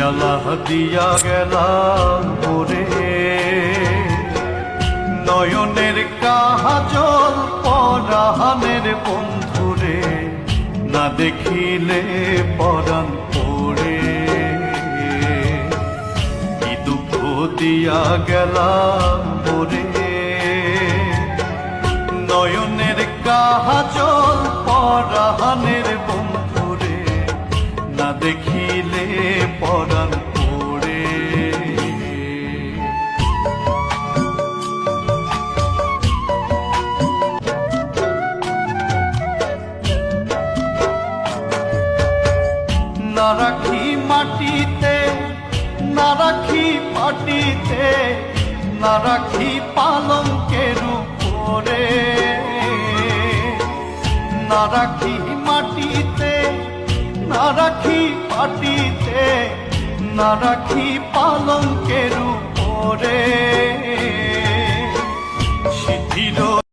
জ্বালা দিয়া গেলাম ওরে নয়নের কাজল পরাহানের বন্ধুরে, না দেখিলে পরাণ পড়ে। কি দুঃখ দিয়া গেলাম ওরে নয়নের কাজল পরাহানের বন্ধুরে, না দেখিলে না রাখি মাটিতে, না রাখি মাটিতে, না রাখি পালঙ্কের উপরে। না রাখি মাটিতে, না রাখি মাটিতে, না রাখি পালঙ্কের